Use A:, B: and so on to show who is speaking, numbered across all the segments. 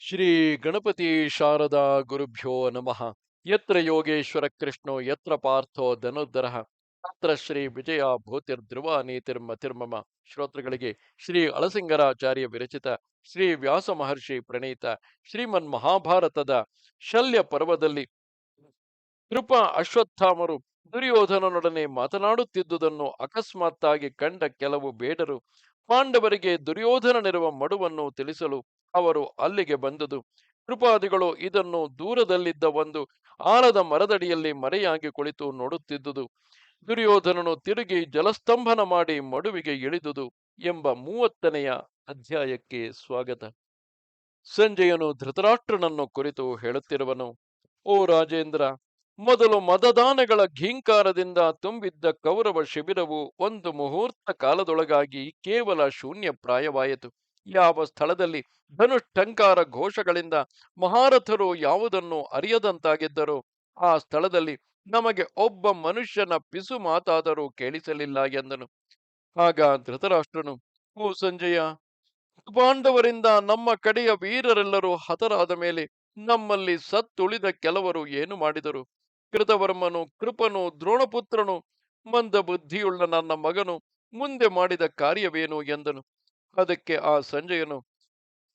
A: ಶ್ರೀ ಗಣಪತಿ ಶಾರದಾ ಗುರುಭ್ಯೋ ನಮಃ. ಯತ್ರ ಯೋಗೇಶ್ವರ ಕೃಷ್ಣೋ, ಯತ್ರ ಪಾರ್ಥೋ ಧನುರ್ಧರ. ತತ್ರ ಶ್ರೀ ವಿಜಯ ಭೂತಿರ್ಧ್ರುವ ನೀತಿರ್ಮತಿರ್ಮಮ ಶ್ರೋತೃಗಳಿಗೆ ಶ್ರೀ ಅಳಸಿಂಗರಾಚಾರ್ಯ ವಿರಚಿತ ಶ್ರೀ ವ್ಯಾಸ ಮಹರ್ಷಿ ಪ್ರಣೀತ ಶ್ರೀಮನ್ ಮಹಾಭಾರತದ ಶಲ್ಯ ಪರ್ವದಲ್ಲಿ ಕೃಪ ಅಶ್ವತ್ಥಾಮರು ದುರ್ಯೋಧನನೊಡನೆ ಮಾತನಾಡುತ್ತಿದ್ದುದನ್ನು ಅಕಸ್ಮಾತ್ತಾಗಿ ಕಂಡ ಕೆಲವು ಬೇಡರು ಪಾಂಡವರಿಗೆ ದುರ್ಯೋಧನನಿರುವ ಮಡುವನ್ನು ತಿಳಿಸಲು ಅವರು ಅಲ್ಲಿಗೆ ಬಂದದು. ಕೃಪಾದಿಗಳು ಇದನ್ನು ದೂರದಲ್ಲಿದ್ದ ಒಂದು ಆಲದ ಮರದಡಿಯಲ್ಲಿ ಮರೆಯಾಗಿ ಕುಳಿತು ನೋಡುತ್ತಿದ್ದುದು. ದುರ್ಯೋಧನನು ತಿರುಗಿ ಜಲಸ್ತಂಭನ ಮಾಡಿ ಮಡುವಿಗೆ ಇಳಿದುದು ಎಂಬ ಮೂವತ್ತನೆಯ ಅಧ್ಯಾಯಕ್ಕೆ ಸ್ವಾಗತ. ಸಂಜಯನು ಧೃತರಾಷ್ಟ್ರನನ್ನು ಕುರಿತು ಹೇಳುತ್ತಿರುವನು, ಓ ರಾಜೇಂದ್ರ, ಮೊದಲು ಮತದಾನಗಳ ಘೀಂಕಾರದಿಂದ ತುಂಬಿದ್ದ ಕೌರವ ಶಿಬಿರವು ಒಂದು ಮುಹೂರ್ತ ಕಾಲದೊಳಗಾಗಿ ಕೇವಲ ಶೂನ್ಯ ಪ್ರಾಯವಾಯಿತು ಯಾವ ಸ್ಥಳದಲ್ಲಿ ಧನುಷ್ಠಂಕಾರ ಘೋಷಗಳಿಂದ ಮಹಾರಥರು ಯಾವುದನ್ನು ಅರಿಯದಂತಾಗಿದ್ದರು? ಆ ಸ್ಥಳದಲ್ಲಿ ನಮಗೆ ಒಬ್ಬ ಮನುಷ್ಯನ ಪಿಸು ಮಾತಾದರೂ ಕೇಳಿಸಲಿಲ್ಲ ಎಂದನು. ಆಗ ಧೃತರಾಷ್ಟ್ರನು, ಓ ಸಂಜಯ ಪಾಂಡವರಿಂದ ನಮ್ಮ ಕಡೆಯ ವೀರರೆಲ್ಲರೂ ಹತರಾದ ಮೇಲೆ ನಮ್ಮಲ್ಲಿ ಸತ್ತುಳಿದ ಕೆಲವರು ಏನು ಮಾಡಿದರು? ಕೃತವರ್ಮನು, ಕೃಪನು, ದ್ರೋಣಪುತ್ರನು ಮಂದ ಬುದ್ಧಿಯುಳ್ಳ ನನ್ನ ಮಗನು ಮುಂದೆ ಮಾಡಿದ ಕಾರ್ಯವೇನು? ಎಂದನು. ಅದಕ್ಕೆ ಆ ಸಂಜಯನು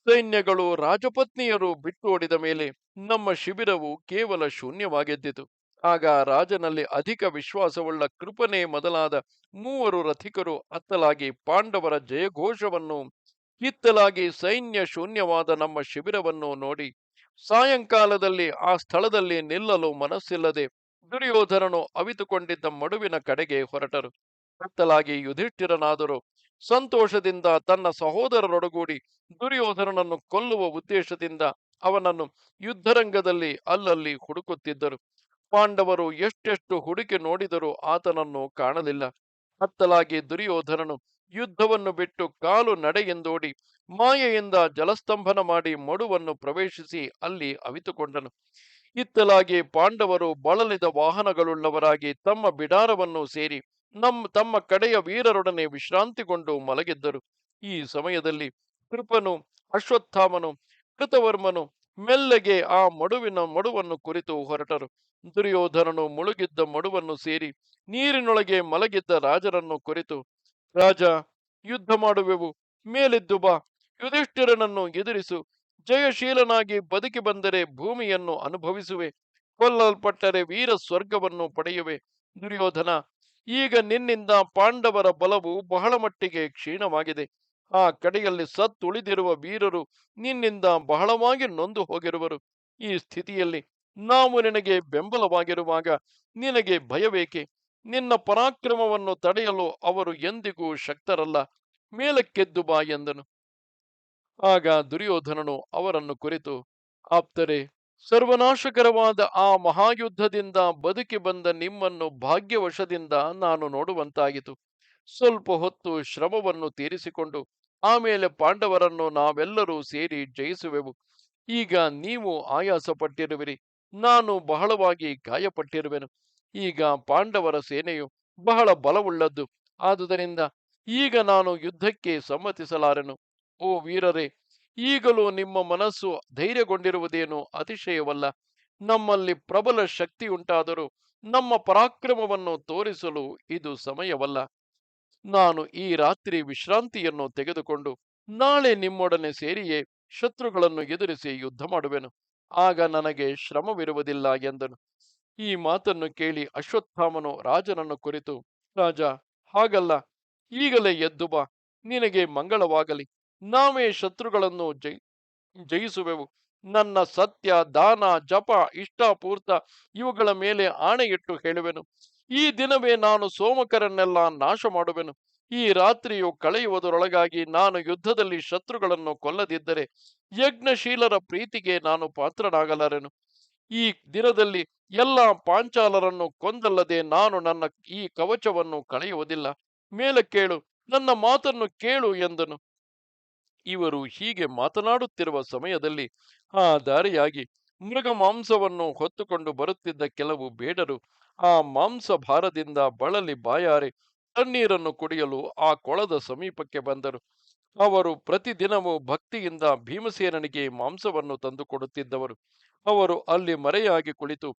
A: ಸೈನ್ಯಗಳು, ರಾಜಪತ್ನಿಯರು ಬಿಟ್ಟು ಓಡಿದ ಮೇಲೆ ನಮ್ಮ ಶಿಬಿರವು ಕೇವಲ ಶೂನ್ಯವಾಗಿದ್ದಿತು. ಆಗ ರಾಜನಲ್ಲಿ ಅಧಿಕ ವಿಶ್ವಾಸವುಳ್ಳ ಕೃಪನೆ ಮೊದಲಾದ ಮೂವರು ರಥಿಕರು ಅತ್ತಲಾಗಿ ಪಾಂಡವರ ಜಯಘೋಷವನ್ನು ಕಿತ್ತಲಾಗಿ ಸೈನ್ಯ ಶೂನ್ಯವಾದ ನಮ್ಮ ಶಿಬಿರವನ್ನು ನೋಡಿ ಸಾಯಂಕಾಲದಲ್ಲಿ ಆ ಸ್ಥಳದಲ್ಲಿ ನಿಲ್ಲಲು ಮನಸ್ಸಿಲ್ಲದೆ ದುರ್ಯೋಧನನು ಅವಿತುಕೊಂಡಿದ್ದ ಮಡುವಿನ ಕಡೆಗೆ ಹೊರಟರು. ಅತ್ತಲಾಗಿ ಯುಧಿಷ್ಠಿರನಾದರೂ. ಸಂತೋಷದಿಂದ ತನ್ನ ಸಹೋದರರೊಡಗೂಡಿ ದುರ್ಯೋಧನನನ್ನು ಕೊಲ್ಲುವ ಉದ್ದೇಶದಿಂದ ಅವನನ್ನು ಯುದ್ಧರಂಗದಲ್ಲಿ ಅಲ್ಲಲ್ಲಿ ಹುಡುಕುತ್ತಿದ್ದರು. ಪಾಂಡವರು ಎಷ್ಟೆಷ್ಟು ಹುಡುಕಿ ನೋಡಿದರೂ ಆತನನ್ನು ಕಾಣಲಿಲ್ಲ. ಹತ್ತಲಾಗಿ ದುರ್ಯೋಧನನು ಯುದ್ಧವನ್ನು ಬಿಟ್ಟು ಕಾಲು ನಡೆಯೆಂದೋಡಿ ಮಾಯೆಯಿಂದ ಜಲಸ್ತಂಭನ ಮಾಡಿ ಮಡುವನ್ನು ಪ್ರವೇಶಿಸಿ ಅಲ್ಲಿ ಅವಿತುಕೊಂಡನು. ಇತ್ತಲಾಗಿ ಪಾಂಡವರು ಬಳಲಿದ ವಾಹನಗಳುಳ್ಳವರಾಗಿ ತಮ್ಮ ಬಿಡಾರವನ್ನು ಸೇರಿ ನಮ್ಮ ತಮ್ಮ ಕಡೆಯ ವೀರರೊಡನೆ ವಿಶ್ರಾಂತಿಗೊಂಡು ಮಲಗಿದ್ದರು. ಈ ಸಮಯದಲ್ಲಿ ಕೃಪನು, ಅಶ್ವತ್ಥಾಮನು, ಕೃತವರ್ಮನು ಮೆಲ್ಲಗೆ ಆ ಮಡುವಿನ ಮಡುವನ್ನು ಕುರಿತು ಹೊರಟರು. ದುರ್ಯೋಧನನು ಮುಳುಗಿದ್ದ ಮಡುವನ್ನು ಸೇರಿ ನೀರಿನೊಳಗೆ ಮಲಗಿದ್ದ ರಾಜರನ್ನು ಕುರಿತು, ರಾಜ, ಯುದ್ಧ ಮಾಡುವೆವು. ಮೇಲಿದ್ದು ಬಾ. ಯುಧಿಷ್ಠಿರನನ್ನು ಎದುರಿಸು. ಜಯಶೀಲನಾಗಿ ಬದುಕಿ ಬಂದರೆ ಭೂಮಿಯನ್ನು ಅನುಭವಿಸುವೆ. ಕೊಲ್ಲಲ್ಪಟ್ಟರೆ ವೀರ ಸ್ವರ್ಗವನ್ನು ಪಡೆಯುವೆ. ದುರ್ಯೋಧನ ಈಗ ನಿನ್ನಿಂದ ಪಾಂಡವರ ಬಲವು ಬಹಳ ಮಟ್ಟಿಗೆ ಕ್ಷೀಣವಾಗಿದೆ. ಆ ಕಡೆಯಲ್ಲಿ ಸತ್ತುಳಿದಿರುವ ವೀರರು ನಿನ್ನಿಂದ ಬಹಳವಾಗಿ ನೊಂದು ಹೋಗಿರುವರು. ಈ ಸ್ಥಿತಿಯಲ್ಲಿ ನಾವು ನಿನಗೆ ಬೆಂಬಲವಾಗಿರುವಾಗ ನಿನಗೆ ಭಯಬೇಕೆ ನಿನ್ನ ಪರಾಕ್ರಮವನ್ನು ತಡೆಯಲು ಅವರು ಎಂದಿಗೂ ಶಕ್ತರಲ್ಲ. ಮೇಲಕ್ಕೆದ್ದು ಬಾ ಎಂದನು. ಆಗ ದುರ್ಯೋಧನನು ಅವರನ್ನು ಕುರಿತು, ಆಪ್ತರೆ ಸರ್ವನಾಶಕರವಾದ ಆ ಮಹಾಯುದ್ಧದಿಂದ ಬದುಕಿ ಬಂದ ನಿಮ್ಮನ್ನು ಭಾಗ್ಯವಶದಿಂದ ನಾನು ನೋಡುವಂತಾಯಿತು. ಸ್ವಲ್ಪ ಹೊತ್ತು ಶ್ರಮವನ್ನು ತೀರಿಸಿಕೊಂಡು ಆಮೇಲೆ ಪಾಂಡವರನ್ನು ನಾವೆಲ್ಲರೂ ಸೇರಿ ಜಯಿಸುವೆವು. ಈಗ ನೀವು ಆಯಾಸ ಪಟ್ಟಿರುವಿರಿ ನಾನು ಬಹಳವಾಗಿ ಗಾಯಪಟ್ಟಿರುವೆನು. ಈಗ ಪಾಂಡವರ ಸೇನೆಯು ಬಹಳ ಬಲವುಳ್ಳದ್ದು. ಆದುದರಿಂದ ಈಗ ನಾನು ಯುದ್ಧಕ್ಕೆ ಸಮ್ಮತಿಸಲಾರೆನು. ಓ ವೀರರೇ ಈಗಲೂ ನಿಮ್ಮ ಮನಸ್ಸು ಧೈರ್ಯಗೊಂಡಿರುವುದೇನು ಅತಿಶಯವಲ್ಲ. ನಮ್ಮಲ್ಲಿ ಪ್ರಬಲ ಶಕ್ತಿಯುಂಟಾದರೂ ನಮ್ಮ ಪರಾಕ್ರಮವನ್ನು ತೋರಿಸಲು ಇದು ಸಮಯವಲ್ಲ. ನಾನು ಈ ರಾತ್ರಿ ವಿಶ್ರಾಂತಿಯನ್ನು ತೆಗೆದುಕೊಂಡು ನಾಳೆ ನಿಮ್ಮೊಡನೆ ಸೇರಿಯೇ ಶತ್ರುಗಳನ್ನು ಎದುರಿಸಿ ಯುದ್ಧ ಮಾಡುವೆನು. ಆಗ ನನಗೆ ಶ್ರಮವಿರುವುದಿಲ್ಲ ಎಂದನು. ಈ ಮಾತನ್ನು ಕೇಳಿ ಅಶ್ವತ್ಥಾಮನು ರಾಜನನ್ನು ಕುರಿತು, ರಾಜ, ಹಾಗಲ್ಲ. ಈಗಲೇ ಎದ್ದು ಬಾ. ನಿನಗೆ ಮಂಗಳವಾಗಲಿ. ನಾವೇ ಶತ್ರುಗಳನ್ನು ಜಯ ಜಯಿಸುವೆವು. ನನ್ನ ಸತ್ಯ, ದಾನ, ಜಪ ಇಷ್ಟಪೂರ್ತ ಇವುಗಳ ಮೇಲೆ ಆಣೆಯಿಟ್ಟು ಹೇಳುವೆನು. ಈ ದಿನವೇ ನಾನು ಸೋಮಕರನ್ನೆಲ್ಲ ನಾಶ ಮಾಡುವೆನು ಈ ರಾತ್ರಿಯು ಕಳೆಯುವುದರೊಳಗಾಗಿ ನಾನು ಯುದ್ಧದಲ್ಲಿ ಶತ್ರುಗಳನ್ನು ಕೊಲ್ಲದಿದ್ದರೆ ಯಜ್ಞಶೀಲರ ಪ್ರೀತಿಗೆ ನಾನು ಪಾತ್ರನಾಗಲಾರೆನು. ಈ ದಿನದಲ್ಲಿ ಎಲ್ಲ ಪಾಂಚಾಲರನ್ನು ಕೊಂದಲ್ಲದೆ ನಾನು ನನ್ನ ಈ ಕವಚವನ್ನು ಕಳೆಯುವುದಿಲ್ಲ. ಮೇಲೆ ಕೇಳು ನನ್ನ ಮಾತನ್ನು ಕೇಳು ಎಂದನು. ಇವರು ಹೀಗೆ ಮಾತನಾಡುತ್ತಿರುವ ಸಮಯದಲ್ಲಿ ಆ ದಾರಿಯಾಗಿ ಮೃಗ ಮಾಂಸವನ್ನು ಹೊತ್ತುಕೊಂಡು ಬರುತ್ತಿದ್ದ ಕೆಲವು ಬೇಡರು ಆ ಮಾಂಸ ಭಾರದಿಂದ ಬಳಲಿ ಬಾಯಾರಿ ತಣ್ಣೀರನ್ನು ಕುಡಿಯಲು ಆ ಕೊಳದ ಸಮೀಪಕ್ಕೆ ಬಂದರು. ಅವರು ಪ್ರತಿದಿನವೂ ಭಕ್ತಿಯಿಂದ ಭೀಮಸೇನನಿಗೆ ಮಾಂಸವನ್ನು ತಂದುಕೊಡುತ್ತಿದ್ದವರು ಅವರು ಅಲ್ಲಿ ಮರೆಯಾಗಿ ಕುಳಿತು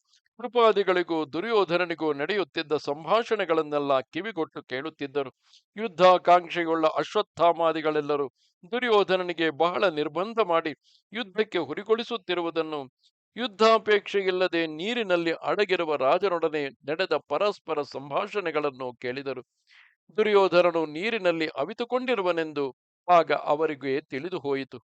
A: ಕೃಪಾದಿಗಳಿಗೂ ದುರ್ಯೋಧನನಿಗೂ ನಡೆಯುತ್ತಿದ್ದ ಸಂಭಾಷಣೆಗಳನ್ನೆಲ್ಲ ಕಿವಿಗೊಟ್ಟು ಕೇಳುತ್ತಿದ್ದರು. ಯುದ್ಧಾಕಾಂಕ್ಷೆಯುಳ್ಳ ಅಶ್ವತ್ಥಾಮಾದಿಗಳೆಲ್ಲರೂ ದುರ್ಯೋಧನನಿಗೆ ಬಹಳ ನಿರ್ಬಂಧ ಮಾಡಿ ಯುದ್ಧಕ್ಕೆ ಹುರಿಗೊಳಿಸುತ್ತಿರುವುದನ್ನು, ಯುದ್ಧಾಪೇಕ್ಷೆಯಿಲ್ಲದೆ ನೀರಿನಲ್ಲಿ ಅಡಗಿರುವ ರಾಜನೊಡನೆ ನಡೆದ ಪರಸ್ಪರ ಸಂಭಾಷಣೆಗಳನ್ನು ಕೇಳಿದರು. ದುರ್ಯೋಧನನು ನೀರಿನಲ್ಲಿ ಅವಿತುಕೊಂಡಿರುವನೆಂದು ಆಗ ಅವರಿಗೆ ತಿಳಿದು ಹೋಯಿತು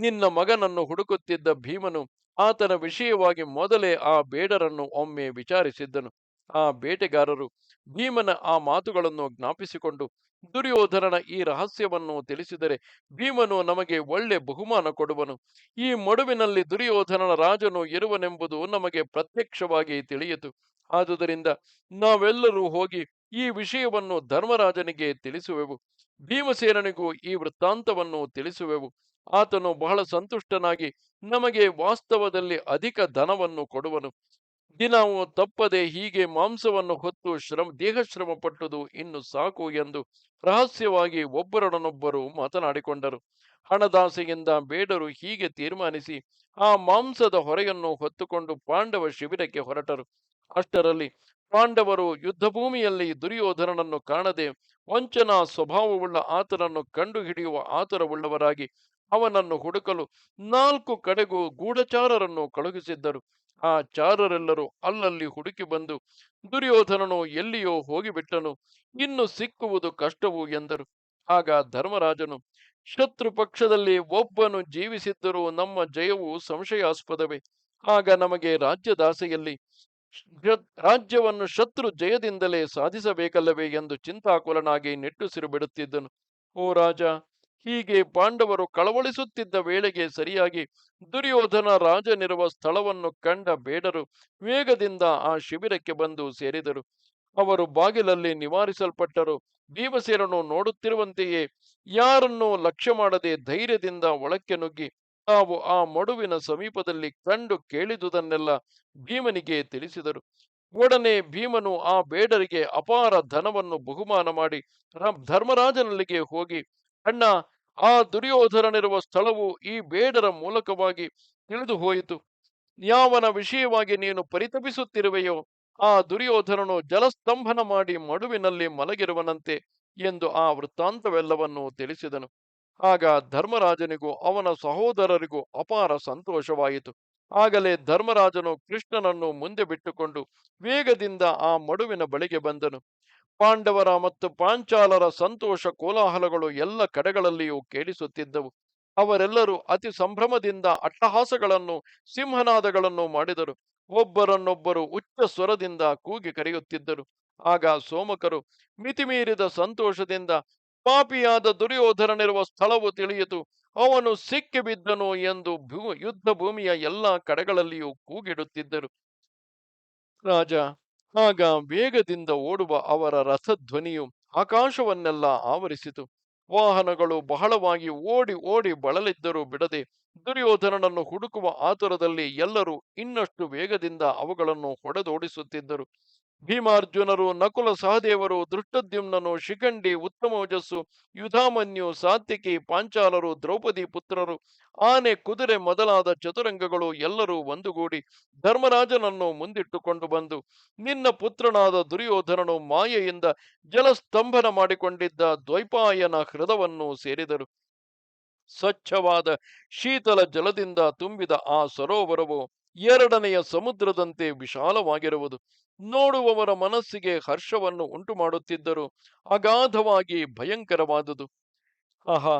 A: ನಿನ್ನ ಮಗನನ್ನು ಹುಡುಕುತ್ತಿದ್ದ ಭೀಮನು ಆತನ ವಿಷಯವಾಗಿ ಮೊದಲೇ ಆ ಬೇಡರನ್ನು ಒಮ್ಮೆ ವಿಚಾರಿಸಿದ್ದನು. ಆ ಬೇಟೆಗಾರರು ಭೀಮನ ಆ ಮಾತುಗಳನ್ನು ಜ್ಞಾಪಿಸಿಕೊಂಡು, ದುರ್ಯೋಧನನ ಈ ರಹಸ್ಯವನ್ನು ತಿಳಿಸಿದರೆ ಭೀಮನು ನಮಗೆ ಒಳ್ಳೆ ಬಹುಮಾನ ಕೊಡುವನು. ಈ ಮಡುವಿನಲ್ಲಿ ದುರ್ಯೋಧನನ ರಾಜನು ಇರುವನೆಂಬುದು ನಮಗೆ ಪ್ರತ್ಯಕ್ಷವಾಗಿ ತಿಳಿಯಿತು. ಆದುದರಿಂದ ನಾವೆಲ್ಲರೂ ಹೋಗಿ ಈ ವಿಷಯವನ್ನು ಧರ್ಮರಾಜನಿಗೆ ತಿಳಿಸುವೆವು. ಭೀಮಸೇನನಿಗೂ ಈ ವೃತ್ತಾಂತವನ್ನು ತಿಳಿಸುವೆವು. ಆತನು ಬಹಳ ಸಂತುಷ್ಟನಾಗಿ ನಮಗೆ ವಾಸ್ತವದಲ್ಲಿ ಅಧಿಕ ಧನವನ್ನು ಕೊಡುವನು. ದಿನವೂ ತಪ್ಪದೆ ಹೀಗೆ ಮಾಂಸವನ್ನು ಹೊತ್ತು ಶ್ರಮ ದೇಹಶ್ರಮ ಪಟ್ಟುದು ಇನ್ನು ಸಾಕು ಎಂದು ರಹಸ್ಯವಾಗಿ ಒಬ್ಬರೊಡನೊಬ್ಬರು ಮಾತನಾಡಿಕೊಂಡರು. ಹಣದಾಸೆಯಿಂದ ಬೇಡರು ಹೀಗೆ ತೀರ್ಮಾನಿಸಿ ಆ ಮಾಂಸದ ಹೊರೆಯನ್ನು ಹೊತ್ತುಕೊಂಡು ಪಾಂಡವ ಶಿಬಿರಕ್ಕೆ ಹೊರಟರು. ಅಷ್ಟರಲ್ಲಿ ಪಾಂಡವರು ಯುದ್ಧಭೂಮಿಯಲ್ಲಿ ದುರ್ಯೋಧನನನ್ನು ಕಾಣದೆ ವಂಚನಾ ಸ್ವಭಾವವುಳ್ಳ ಆತನನ್ನು ಕಂಡುಹಿಡಿಯುವ ಆತುರವುಳ್ಳವರಾಗಿ ಅವನನ್ನು ಹುಡುಕಲು ನಾಲ್ಕು ಕಡೆಗೂ ಗೂಢಚಾರರನ್ನು ಕಳುಹಿಸಿದ್ದರು. ಆ ಚಾರರೆಲ್ಲರೂ ಅಲ್ಲಲ್ಲಿ ಹುಡುಕಿ ಬಂದು, ದುರ್ಯೋಧನನು ಎಲ್ಲಿಯೋ ಹೋಗಿಬಿಟ್ಟನು, ಇನ್ನು ಸಿಕ್ಕುವುದು ಕಷ್ಟವು ಎಂದರು. ಆಗ ಧರ್ಮರಾಜನು, ಶತ್ರು ಪಕ್ಷದಲ್ಲಿ ಒಬ್ಬನು ಜೀವಿಸಿದ್ದರೂ ನಮ್ಮ ಜಯವು ಸಂಶಯಾಸ್ಪದವೇ. ಆಗ ನಮಗೆ ರಾಜ್ಯದಾಸೆಯಲ್ಲಿ ರಾಜ್ಯವನ್ನು ಶತ್ರು ಜಯದಿಂದಲೇ ಸಾಧಿಸಬೇಕಲ್ಲವೇ ಎಂದು ಚಿಂತಾಕುಲನಾಗಿ ನೆಟ್ಟುಸಿರು ಬಿಡುತ್ತಿದ್ದನು. ಓ ರಾಜ ಹೀಗೆ ಪಾಂಡವರು ಕಳವಳಿಸುತ್ತಿದ್ದ ವೇಳೆಗೆ ಸರಿಯಾಗಿ ದುರ್ಯೋಧನ ರಾಜನಿರುವ ಸ್ಥಳವನ್ನು ಕಂಡ ಬೇಡರು ವೇಗದಿಂದ ಆ ಶಿಬಿರಕ್ಕೆ ಬಂದು ಸೇರಿದರು. ಅವರು ಬಾಗಿಲಲ್ಲಿ ನಿವಾರಿಸಲ್ಪಟ್ಟರು. ಭೀಮಸೇನನು ನೋಡುತ್ತಿರುವಂತೆಯೇ ಯಾರನ್ನೂ ಲಕ್ಷ್ಯ ಮಾಡದೆ ಧೈರ್ಯದಿಂದ ಒಳಕ್ಕೆ ನುಗ್ಗಿ ತಾವು ಆ ಮಡುವಿನ ಸಮೀಪದಲ್ಲಿ ಕಂಡು ಕೇಳಿದುದನ್ನೆಲ್ಲ ಭೀಮನಿಗೆ ತಿಳಿಸಿದರು. ಒಡನೆ ಭೀಮನು ಆ ಬೇಡರಿಗೆ ಅಪಾರ ಧನವನ್ನು ಬಹುಮಾನ ಮಾಡಿ ಧರ್ಮರಾಜನಲ್ಲಿಗೆ ಹೋಗಿ ಅಣ್ಣ, ಆ ದುರ್ಯೋಧನನಿರುವ ಸ್ಥಳವು ಈ ಬೇಡರ ಮೂಲಕವಾಗಿ ತಿಳಿದು ಹೋಯಿತು ಯಾವನ ವಿಷಯವಾಗಿ ನೀನು ಪರಿತಪಿಸುತ್ತಿರುವೆಯೋ, ಆ ದುರ್ಯೋಧನನು ಜಲಸ್ತಂಭನ ಮಾಡಿ ಮಡುವಿನಲ್ಲಿ ಮಲಗಿರುವನಂತೆ ಎಂದು ಆ ವೃತ್ತಾಂತವೆಲ್ಲವನ್ನೂ ತಿಳಿಸಿದನು. ಆಗ ಧರ್ಮರಾಜನಿಗೂ ಅವನ ಸಹೋದರರಿಗೂ ಅಪಾರ ಸಂತೋಷವಾಯಿತು. ಆಗಲೇ ಧರ್ಮರಾಜನು ಕೃಷ್ಣನನ್ನು ಮುಂದೆ ಬಿಟ್ಟುಕೊಂಡು ವೇಗದಿಂದ ಆ ಮಡುವಿನ ಬಳಿಗೆ ಬಂದನು. ಪಾಂಡವರ ಮತ್ತು ಪಾಂಚಾಲರ ಸಂತೋಷ ಕೋಲಾಹಲಗಳು ಎಲ್ಲ ಕಡೆಗಳಲ್ಲಿಯೂ ಕೇಳಿಸುತ್ತಿದ್ದವು. ಅವರೆಲ್ಲರೂ ಅತಿ ಸಂಭ್ರಮದಿಂದ ಅಟ್ಟಹಾಸಗಳನ್ನು, ಸಿಂಹನಾದಗಳನ್ನು ಮಾಡಿದರು. ಒಬ್ಬರನ್ನೊಬ್ಬರು ಉಚ್ಚ ಸ್ವರದಿಂದ ಕೂಗಿ ಕರೆಯುತ್ತಿದ್ದರು. ಆಗ ಸೋಮಕರು ಮಿತಿಮೀರಿದ ಸಂತೋಷದಿಂದ, ಪಾಪಿಯಾದ ದುರ್ಯೋಧನನಿರುವ ಸ್ಥಳವು ತಿಳಿಯಿತು. ಅವನು ಸಿಕ್ಕಿಬಿದ್ದನು ಎಂದು ಭೂ ಯುದ್ಧ ಭೂಮಿಯ ಎಲ್ಲ ಕಡೆಗಳಲ್ಲಿಯೂ ಕೂಗಿಡುತ್ತಿದ್ದರು. ರಾಜ ಆಗ ವೇಗದಿಂದ ಓಡುವ ಅವರ ರಥಧ್ವನಿಯು ಆಕಾಶವನ್ನೆಲ್ಲ ಆವರಿಸಿತು. ವಾಹನಗಳು ಬಹಳವಾಗಿ ಓಡಿ ಓಡಿ ಬಳಲಿದ್ದರೂ ಬಿಡದೆ ದುರ್ಯೋಧನನನ್ನು ಹುಡುಕುವ ಆತುರದಲ್ಲಿ ಎಲ್ಲರೂ ಇನ್ನಷ್ಟು ವೇಗದಿಂದ ಅವುಗಳನ್ನು ಹೊಡೆದೋಡಿಸುತ್ತಿದ್ದರು. ಭೀಮಾರ್ಜುನರು, ನಕುಲ ಸಹದೇವರು ದೃಷ್ಟದ್ಯುಮ್ನನು ಶಿಖಂಡಿ, ಉತ್ತಮೋಜಸ್ಸು, ಯುಧಾಮನ್ಯು, ಸಾತ್ವಿಕಿ, ಪಾಂಚಾಲರು, ದ್ರೌಪದಿ ಪುತ್ರರು ಆನೆ, ಕುದುರೆ ಮೊದಲಾದ ಚತುರಂಗಗಳು ಎಲ್ಲರೂ ಒಂದುಗೂಡಿ ಧರ್ಮರಾಜನನ್ನು ಮುಂದಿಟ್ಟುಕೊಂಡು ಬಂದು ನಿನ್ನ ಪುತ್ರನಾದ ದುರ್ಯೋಧನನು ಮಾಯೆಯಿಂದ ಜಲಸ್ತಂಭನ ಮಾಡಿಕೊಂಡಿದ್ದ ದ್ವೈಪಾಯನ ಹೃದವನ್ನು ಸೇರಿದರು. ಸ್ವಚ್ಛವಾದ ಶೀತಲ ಜಲದಿಂದ ತುಂಬಿದ ಆ ಸರೋವರವು ಎರಡನೆಯ ಸಮುದ್ರದಂತೆ ವಿಶಾಲವಾಗಿರುವುದು. ನೋಡುವವರ ಮನಸ್ಸಿಗೆ ಹರ್ಷವನ್ನು ಉಂಟು ಮಾಡುತ್ತಿದ್ದರು ಅಗಾಧವಾಗಿ ಭಯಂಕರವಾದುದು. ಆಹಾ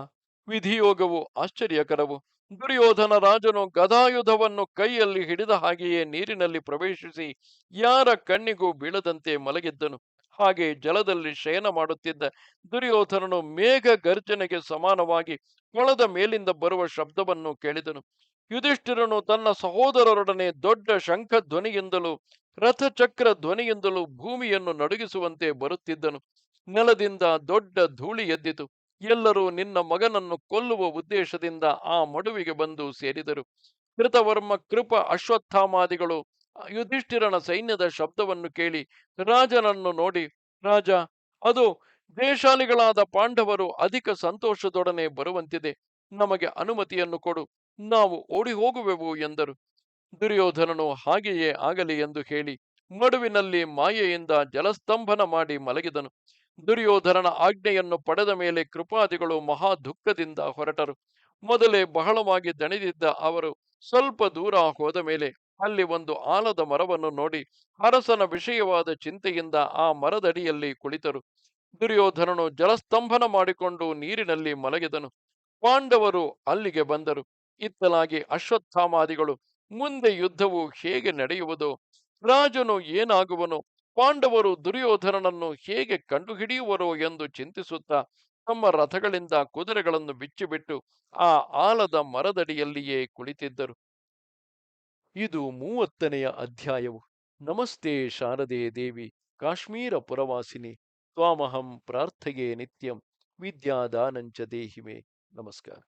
A: ವಿಧಿಯೋಗವು ಆಶ್ಚರ್ಯಕರವು. ದುರ್ಯೋಧನ ರಾಜನು ಗದಾಯುಧವನ್ನು ಕೈಯಲ್ಲಿ ಹಿಡಿದ ಹಾಗೆಯೇ ನೀರಿನಲ್ಲಿ ಪ್ರವೇಶಿಸಿ ಯಾರ ಕಣ್ಣಿಗೂ ಬೀಳದಂತೆ ಮಲಗಿದ್ದನು. ಹಾಗೆ ಜಲದಲ್ಲಿ ಶಯನ ಮಾಡುತ್ತಿದ್ದ ದುರ್ಯೋಧನನು ಮೇಘ ಗರ್ಜನೆಗೆ ಸಮಾನವಾಗಿ ಕೊಳದ ಮೇಲಿಂದ ಬರುವ ಶಬ್ದವನ್ನು ಕೇಳಿದನು. ಯುಧಿಷ್ಠಿರನು ತನ್ನ ಸಹೋದರರೊಡನೆ ದೊಡ್ಡ ಶಂಖ ಧ್ವನಿಯಿಂದಲೂ ರಥಚಕ್ರ ಧ್ವನಿಯಿಂದಲೂ ಭೂಮಿಯನ್ನು ನಡುಗಿಸುವಂತೆ ಬರುತ್ತಿದ್ದನು. ನೆಲದಿಂದ ದೊಡ್ಡ ಧೂಳಿ ಎದ್ದಿತು. ಎಲ್ಲರೂ ನಿನ್ನ ಮಗನನ್ನು ಕೊಲ್ಲುವ ಉದ್ದೇಶದಿಂದ ಆ ಮಡುವಿಗೆ ಬಂದು ಸೇರಿದರು. ಕೃತವರ್ಮ, ಕೃಪ, ಅಶ್ವತ್ಥಾಮಾದಿಗಳು, ಯುಧಿಷ್ಠಿರನ ಸೈನ್ಯದ ಶಬ್ದವನ್ನು ಕೇಳಿ ರಾಜನನ್ನು ನೋಡಿ, ರಾಜ, ಅದು ದೇಶಾಲಿಗಳಾದ ಪಾಂಡವರು ಅಧಿಕ ಸಂತೋಷದೊಡನೆ ಬರುವಂತಿದೆ. ನಮಗೆ ಅನುಮತಿಯನ್ನು ಕೊಡು. ನಾವು ಓಡಿ ಹೋಗುವೆವು ಎಂದರು. ದುರ್ಯೋಧನನು ಹಾಗೆಯೇ ಆಗಲಿ ಎಂದು ಹೇಳಿ ಮಡುವಿನಲ್ಲಿ ಮಾಯೆಯಿಂದ ಜಲಸ್ತಂಭನ ಮಾಡಿ ಮಲಗಿದನು. ದುರ್ಯೋಧನನ ಆಜ್ಞೆಯನ್ನು ಪಡೆದ ಮೇಲೆ ಕೃಪಾದಿಗಳು ಮಹಾ ದುಃಖದಿಂದ ಹೊರಟರು. ಮೊದಲೇ ಬಹಳವಾಗಿ ದಣಿದಿದ್ದ ಅವರು ಸ್ವಲ್ಪ ದೂರ ಹೋದ ಮೇಲೆ ಅಲ್ಲಿ ಒಂದು ಆಲದ ಮರವನ್ನು ನೋಡಿ ಅರಸನ ವಿಷಯವಾದ ಚಿಂತೆಯಿಂದ ಆ ಮರದಡಿಯಲ್ಲಿ ಕುಳಿತರು. ದುರ್ಯೋಧನನು ಜಲಸ್ತಂಭನ ಮಾಡಿಕೊಂಡು ನೀರಿನಲ್ಲಿ ಮಲಗಿದನು. ಪಾಂಡವರು ಅಲ್ಲಿಗೆ ಬಂದರು. ಇತ್ತಲಾಗಿ ಅಶ್ವತ್ಥಾಮಾದಿಗಳು ಮುಂದೆ ಯುದ್ಧವು ಹೇಗೆ ನಡೆಯುವುದು? ರಾಜನು ಏನಾಗುವನೋ? ಪಾಂಡವರು ದುರ್ಯೋಧನನನ್ನು ಹೇಗೆ ಕಂಡುಹಿಡಿಯುವರೋ ಎಂದು ಚಿಂತಿಸುತ್ತಾ ತಮ್ಮ ರಥಗಳಿಂದ ಕುದುರೆಗಳನ್ನು ಬಿಚ್ಚಿಬಿಟ್ಟು ಆ ಆಲದ ಮರದಡಿಯಲ್ಲಿಯೇ ಕುಳಿತಿದ್ದರು. ಇದು ಮೂವತ್ತನೆಯ ಅಧ್ಯಾಯವು. ನಮಸ್ತೆ ಶಾರದೆ ದೇವಿ, ಕಾಶ್ಮೀರ ಪುರವಾಸಿನಿ. ತ್ವಾಮಹಂ ಪ್ರಾರ್ಥೆಯೇ ನಿತ್ಯಂ. ವಿದ್ಯಾದಾನಂಚ ದೇಹಿಮೆ. ನಮಸ್ಕಾರ.